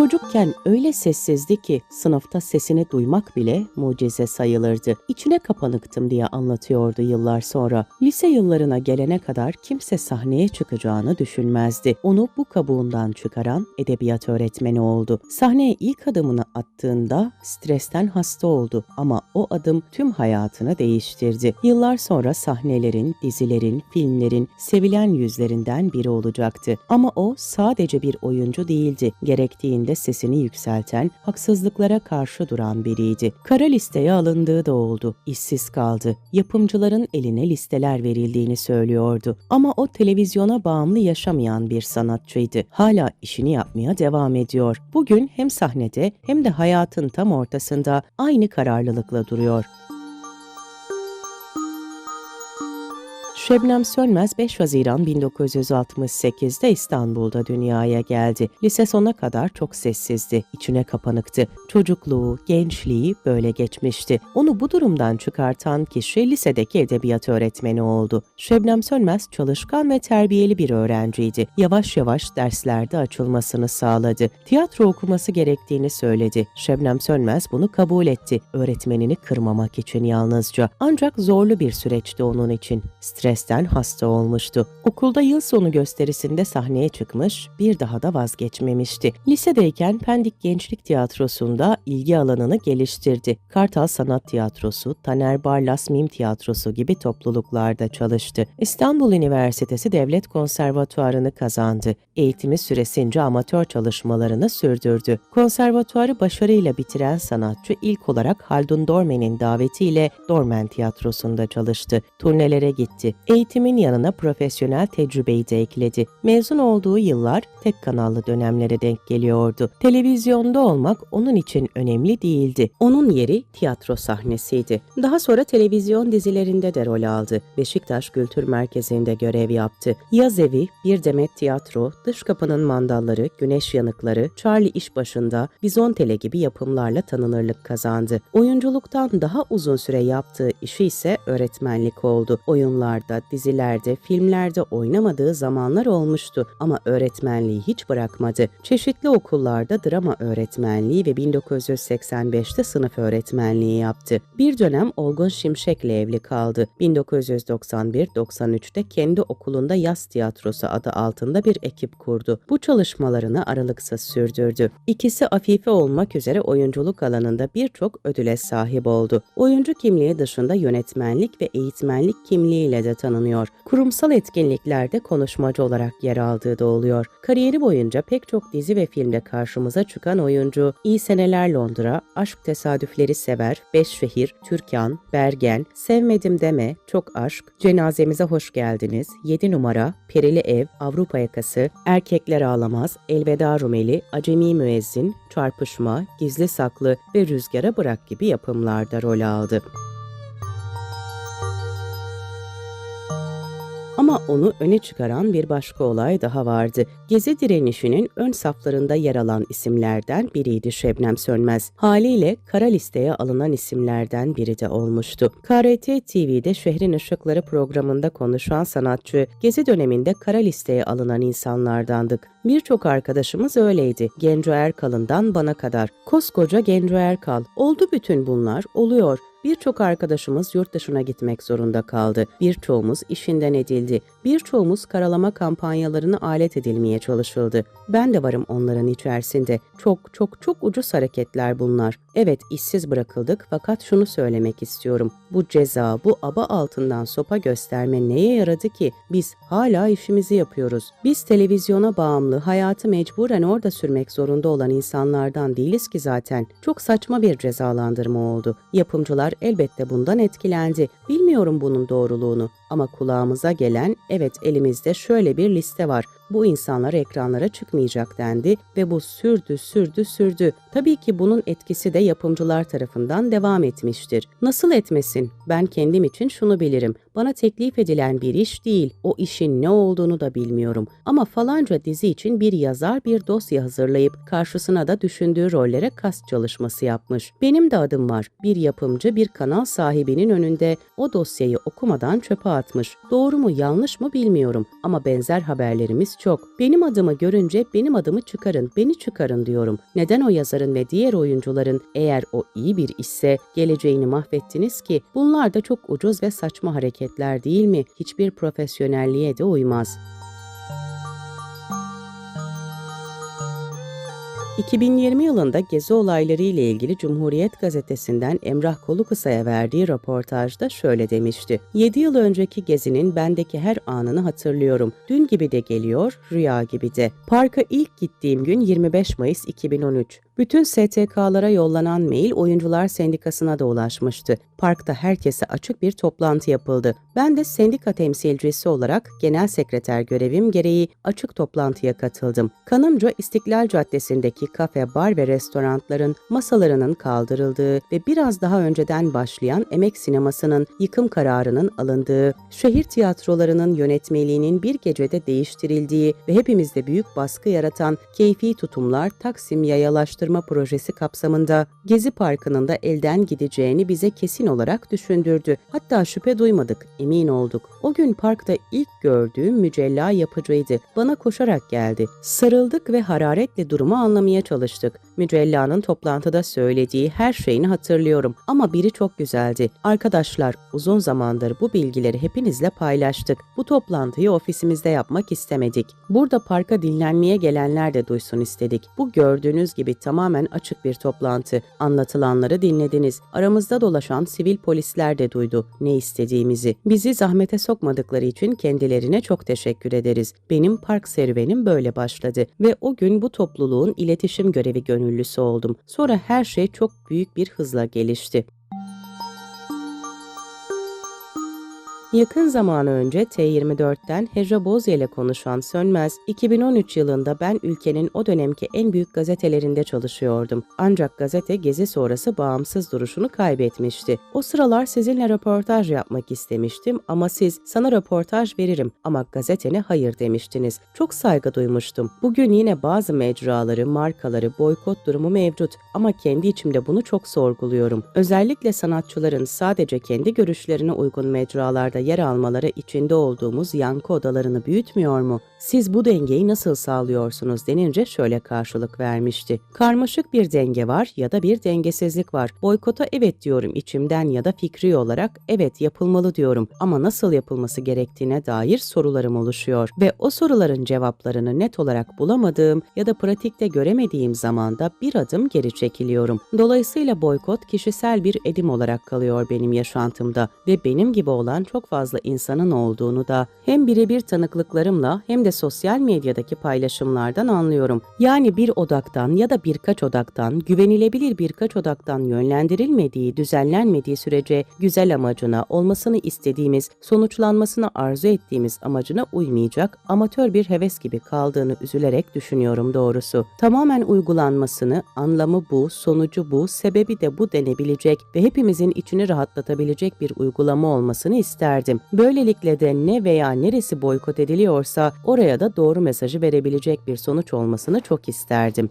Çocukken öyle sessizdi ki sınıfta sesini duymak bile mucize sayılırdı. İçine kapanıktım diye anlatıyordu yıllar sonra. Lise yıllarına gelene kadar kimse sahneye çıkacağını düşünmezdi. Onu bu kabuğundan çıkaran edebiyat öğretmeni oldu. Sahneye ilk adımını attığında stresten hasta oldu ama o adım tüm hayatını değiştirdi. Yıllar sonra sahnelerin, dizilerin, filmlerin sevilen yüzlerinden biri olacaktı. Ama o sadece bir oyuncu değildi. Gerektiğinde sesini yükselten, haksızlıklara karşı duran biriydi. Kara listeye alındığı da oldu. İşsiz kaldı. Yapımcıların eline listeler verildiğini söylüyordu. Ama o televizyona bağımlı yaşamayan bir sanatçıydı. Hala işini yapmaya devam ediyor. Bugün hem sahnede hem de hayatın tam ortasında aynı kararlılıkla duruyor. Şebnem Sönmez 5 Haziran 1968'de İstanbul'da dünyaya geldi. Lise sona kadar çok sessizdi, içine kapanıktı. Çocukluğu, gençliği böyle geçmişti. Onu bu durumdan çıkartan kişi lisedeki edebiyat öğretmeni oldu. Şebnem Sönmez çalışkan ve terbiyeli bir öğrenciydi. Yavaş yavaş derslerde açılmasını sağladı. Tiyatro okuması gerektiğini söyledi. Şebnem Sönmez bunu kabul etti. Öğretmenini kırmamak için yalnızca. Ancak zorlu bir süreçti onun için. Stresten hasta olmuştu. Okulda yıl sonu gösterisinde sahneye çıkmış, bir daha da vazgeçmemişti. Lisedeyken Pendik Gençlik Tiyatrosu'nda ilgi alanını geliştirdi. Kartal Sanat Tiyatrosu, Taner Barlas Mim Tiyatrosu gibi topluluklarda çalıştı. İstanbul Üniversitesi Devlet Konservatuarını kazandı. Eğitimi süresince amatör çalışmalarını sürdürdü. Konservatuarı başarıyla bitiren sanatçı ilk olarak Haldun Dormen'in davetiyle Dormen Tiyatrosu'nda çalıştı. Turnelere gitti. Eğitimin yanına profesyonel tecrübeyi de ekledi. Mezun olduğu yıllar tek kanallı dönemlere denk geliyordu. Televizyonda olmak onun için önemli değildi. Onun yeri tiyatro sahnesiydi. Daha sonra televizyon dizilerinde de rol aldı. Beşiktaş Kültür Merkezi'nde görev yaptı. Yaz Evi, Bir Demet Tiyatro, Dış Kapının Mandalları, Güneş Yanıkları, Charlie İş Başında, Bizontele gibi yapımlarla tanınırlık kazandı. Oyunculuktan daha uzun süre yaptığı işi ise öğretmenlik oldu. Oyunlarda, dizilerde, filmlerde oynamadığı zamanlar olmuştu ama öğretmenliği hiç bırakmadı. Çeşitli okullarda drama öğretmenliği ve 1985'te sınıf öğretmenliği yaptı. Bir dönem Olgun Şimşek'le evli kaldı. 1991-93'te kendi okulunda yaz tiyatrosu adı altında bir ekip kurdu. Bu çalışmalarını aralıksız sürdürdü. İkisi Afife olmak üzere oyunculuk alanında birçok ödüle sahip oldu. Oyuncu kimliği dışında yönetmenlik ve eğitmenlik kimliğiyle de tanınıyor. Kurumsal etkinliklerde konuşmacı olarak yer aldığı da oluyor. Kariyeri boyunca pek çok dizi ve filmde karşımıza çıkan oyuncu, İyi Seneler Londra, Aşk Tesadüfleri Sever, Beş Şehir, Türkan, Bergen, Sevmedim Deme, Çok Aşk, Cenazemize Hoş Geldiniz, 7 Numara, Perili Ev, Avrupa Yakası, Erkekler Ağlamaz, Elveda Rumeli, Acemi Müezzin, Çarpışma, Gizli Saklı ve Rüzgara Bırak gibi yapımlarda rol aldı. Ama onu öne çıkaran bir başka olay daha vardı. Gezi direnişinin ön saflarında yer alan isimlerden biriydi Şebnem Sönmez. Haliyle kara listeye alınan isimlerden biri de olmuştu. KRT TV'de Şehrin Işıkları programında konuşan sanatçı, Gezi döneminde kara listeye alınan insanlardandık. Birçok arkadaşımız öyleydi. Genco Erkal'ından bana kadar. Koskoca Genco Erkal. Oldu bütün bunlar, oluyor. Birçok arkadaşımız yurt dışına gitmek zorunda kaldı. Birçoğumuz işinden edildi. Birçoğumuz karalama kampanyalarını alet edilmeye çalışıldı. Ben de varım onların içerisinde. Çok çok çok ucuz hareketler bunlar. Evet işsiz bırakıldık fakat şunu söylemek istiyorum. Bu ceza, bu aba altından sopa gösterme neye yaradı ki? Biz hala işimizi yapıyoruz. Biz televizyona bağımlı, hayatı mecburen orada sürmek zorunda olan insanlardan değiliz ki zaten. Çok saçma bir cezalandırma oldu. Yapımcılar elbette bundan etkilendi. Bilmiyorum bunun doğruluğunu ama kulağımıza gelen evet elimizde şöyle bir liste var. Bu insanlar ekranlara çıkmayacak dendi ve bu sürdü sürdü sürdü. Tabii ki bunun etkisi de yapımcılar tarafından devam etmiştir. Nasıl etmesin? Ben kendim için şunu bilirim. Bana teklif edilen bir iş değil. O işin ne olduğunu da bilmiyorum. Ama falanca dizi için bir yazar bir dosya hazırlayıp karşısına da düşündüğü rollere kast çalışması yapmış. Benim de adım var. Bir yapımcı bir kanal sahibinin önünde o dosyayı okumadan çöpe atmış. Doğru mu yanlış mı bilmiyorum ama benzer haberlerimiz çok. Benim adımı görünce benim adımı çıkarın, beni çıkarın diyorum. Neden o yazarın ve diğer oyuncuların eğer o iyi bir işse geleceğini mahvettiniz ki? Bunlar da çok ucuz ve saçma hareketler değil mi? Hiçbir profesyonelliğe de uymaz. 2020 yılında gezi olayları ile ilgili Cumhuriyet gazetesinden Emrah Kolukısa'ya verdiği röportajda şöyle demişti. 7 yıl önceki gezinin bendeki her anını hatırlıyorum. Dün gibi de geliyor, rüya gibi de. Parka ilk gittiğim gün 25 Mayıs 2013. Bütün STK'lara yollanan mail Oyuncular Sendikası'na da ulaşmıştı. Parkta herkese açık bir toplantı yapıldı. Ben de sendika temsilcisi olarak genel sekreter görevim gereği açık toplantıya katıldım. Kanımca İstiklal Caddesi'ndeki kafe, bar ve restoranların masalarının kaldırıldığı ve biraz daha önceden başlayan emek sinemasının yıkım kararının alındığı, şehir tiyatrolarının yönetmeliğinin bir gecede değiştirildiği ve hepimizde büyük baskı yaratan keyfi tutumlar Taksim yayalaştırma projesi kapsamında Gezi Parkı'nın da elden gideceğini bize kesin olarak düşündürdü. Hatta şüphe duymadık, emin olduk. O gün parkta ilk gördüğüm mücella yapıcıydı. Bana koşarak geldi. Sarıldık ve hararetle durumu anlamaya çalıştık. Mücella'nın toplantıda söylediği her şeyini hatırlıyorum ama biri çok güzeldi. Arkadaşlar uzun zamandır bu bilgileri hepinizle paylaştık. Bu toplantıyı ofisimizde yapmak istemedik. Burada parka dinlenmeye gelenler de duysun istedik. Bu gördüğünüz gibi tamamen açık bir toplantı. Anlatılanları dinlediniz. Aramızda dolaşan sivil polisler de duydu ne istediğimizi. Bizi zahmete sokmadıkları için kendilerine çok teşekkür ederiz. Benim park serüvenim böyle başladı ve o gün bu topluluğun iletişim görevi gönüllüsü oldum. Sonra her şey çok büyük bir hızla gelişti. Yakın zaman önce T24'ten Hejra Bozya ile konuşan Sönmez, 2013 yılında ben ülkenin o dönemki en büyük gazetelerinde çalışıyordum. Ancak gazete gezi sonrası bağımsız duruşunu kaybetmişti. O sıralar sizinle röportaj yapmak istemiştim ama siz sana röportaj veririm ama gazetene hayır demiştiniz. Çok saygı duymuştum. Bugün yine bazı mecraları, markaları, boykot durumu mevcut ama kendi içimde bunu çok sorguluyorum. Özellikle sanatçıların sadece kendi görüşlerine uygun mecralarda yer almaları içinde olduğumuz yankı odalarını büyütmüyor mu? Siz bu dengeyi nasıl sağlıyorsunuz denince şöyle karşılık vermişti. Karmaşık bir denge var ya da bir dengesizlik var. Boykota evet diyorum içimden ya da fikri olarak evet yapılmalı diyorum ama nasıl yapılması gerektiğine dair sorularım oluşuyor ve o soruların cevaplarını net olarak bulamadığım ya da pratikte göremediğim zamanda bir adım geri çekiliyorum. Dolayısıyla boykot kişisel bir edim olarak kalıyor benim yaşantımda ve benim gibi olan çok fazla insanın olduğunu da hem birebir tanıklıklarımla hem de sosyal medyadaki paylaşımlardan anlıyorum. Yani bir odaktan ya da birkaç odaktan, güvenilebilir birkaç odaktan yönlendirilmediği, düzenlenmediği sürece güzel amacına, olmasını istediğimiz, sonuçlanmasını arzu ettiğimiz amacına uymayacak, amatör bir heves gibi kaldığını üzülerek düşünüyorum doğrusu. Tamamen uygulanmasını, anlamı bu, sonucu bu, sebebi de bu denebilecek ve hepimizin içini rahatlatabilecek bir uygulama olmasını isterdim. Böylelikle de ne veya neresi boykot ediliyorsa oraya da doğru mesajı verebilecek bir sonuç olmasını çok isterdim.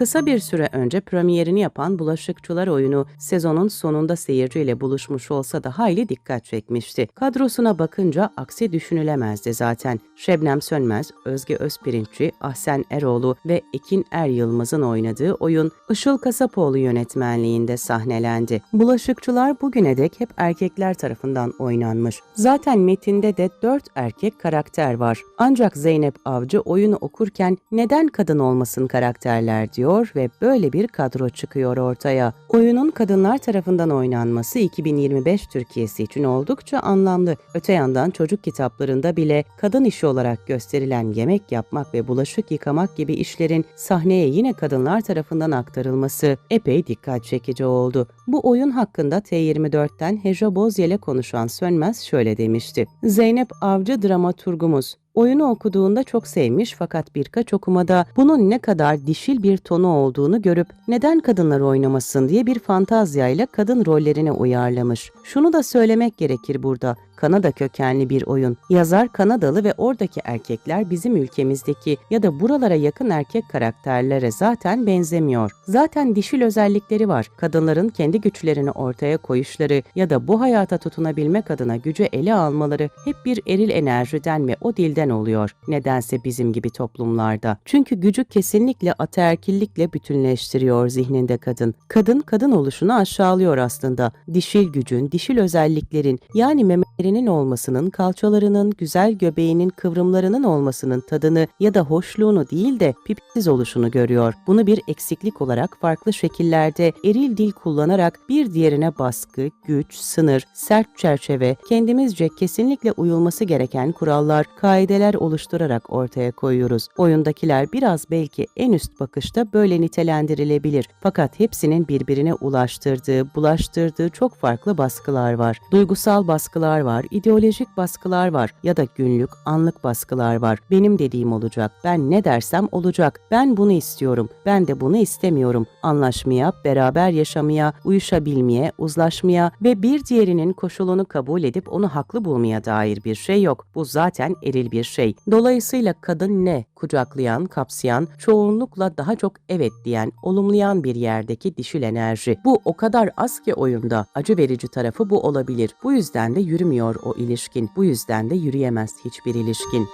Kısa bir süre önce premierini yapan Bulaşıkçılar oyunu sezonun sonunda seyirciyle buluşmuş olsa da hayli dikkat çekmişti. Kadrosuna bakınca aksi düşünülemezdi zaten. Şebnem Sönmez, Özge Özpirinççi, Ahsen Eroğlu ve Ekin Er Yılmaz'ın oynadığı oyun Işıl Kasapoğlu yönetmenliğinde sahnelendi. Bulaşıkçılar bugüne dek hep erkekler tarafından oynanmış. Zaten metinde de dört erkek karakter var. Ancak Zeynep Avcı oyunu okurken neden kadın olmasın karakterler diyor ediyor ve böyle bir kadro çıkıyor ortaya. Oyunun kadınlar tarafından oynanması 2025 Türkiye'si için oldukça anlamlı. Öte yandan çocuk kitaplarında bile kadın işi olarak gösterilen yemek yapmak ve bulaşık yıkamak gibi işlerin sahneye yine kadınlar tarafından aktarılması epey dikkat çekici oldu. Bu oyun hakkında T24'ten Heja Bozyel'e konuşan Sönmez şöyle demişti. Zeynep Avcı dramaturgumuz. Oyunu okuduğunda çok sevmiş fakat birkaç okumada bunun ne kadar dişil bir tonu olduğunu görüp neden kadınlar oynamasın diye bir fantazyayla kadın rollerine uyarlamış. Şunu da söylemek gerekir burada. Kanada kökenli bir oyun. Yazar Kanadalı ve oradaki erkekler bizim ülkemizdeki ya da buralara yakın erkek karakterlere zaten benzemiyor. Zaten dişil özellikleri var. Kadınların kendi güçlerini ortaya koyuşları ya da bu hayata tutunabilmek adına gücü ele almaları hep bir eril enerjiden ve o dilden oluyor. Nedense bizim gibi toplumlarda. Çünkü gücü kesinlikle ataerkillikle bütünleştiriyor zihninde kadın. Kadın kadın oluşunu aşağılıyor aslında. Dişil gücün, dişil özelliklerin yani memelerinin olmasının, kalçalarının, güzel göbeğinin, kıvrımlarının olmasının tadını ya da hoşluğunu değil de pipitsiz oluşunu görüyor. Bunu bir eksiklik olarak farklı şekillerde eril dil kullanarak bir diğerine baskı, güç, sınır, sert çerçeve, kendimizce kesinlikle uyulması gereken kurallar, kaideler oluşturarak ortaya koyuyoruz. Oyundakiler biraz belki en üst bakışta böyle nitelendirilebilir. Fakat hepsinin birbirine ulaştırdığı, bulaştırdığı çok farklı baskılar var. Duygusal baskılar var, ideolojik baskılar var ya da günlük, anlık baskılar var. Benim dediğim olacak, ben ne dersem olacak, ben bunu istiyorum, ben de bunu istemiyorum. Anlaşmaya, beraber yaşamaya, uyuşabilmeye, uzlaşmaya ve bir diğerinin koşulunu kabul edip onu haklı bulmaya dair bir şey yok. Bu zaten eril bir şey. Dolayısıyla kadın ne? Kucaklayan, kapsayan, çoğunlukla daha çok evet diyen, olumlayan bir yerdeki dişil enerji. Bu o kadar az ki oyunda. Acı verici tarafı bu olabilir. Bu yüzden de yürümüyor o ilişkin. Bu yüzden de yürüyemez hiçbir ilişkin.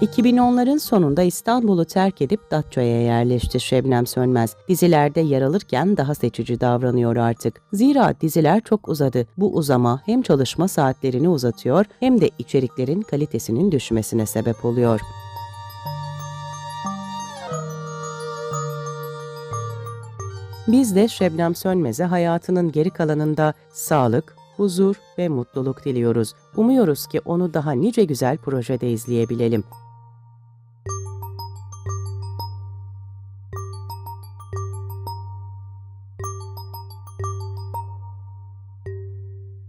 2010'ların sonunda İstanbul'u terk edip Datça'ya yerleşti Şebnem Sönmez. Dizilerde yer alırken daha seçici davranıyor artık. Zira diziler çok uzadı. Bu uzama hem çalışma saatlerini uzatıyor hem de içeriklerin kalitesinin düşmesine sebep oluyor. Biz de Şebnem Sönmez'e hayatının geri kalanında sağlık, huzur ve mutluluk diliyoruz. Umuyoruz ki onu daha nice güzel projede izleyebilelim.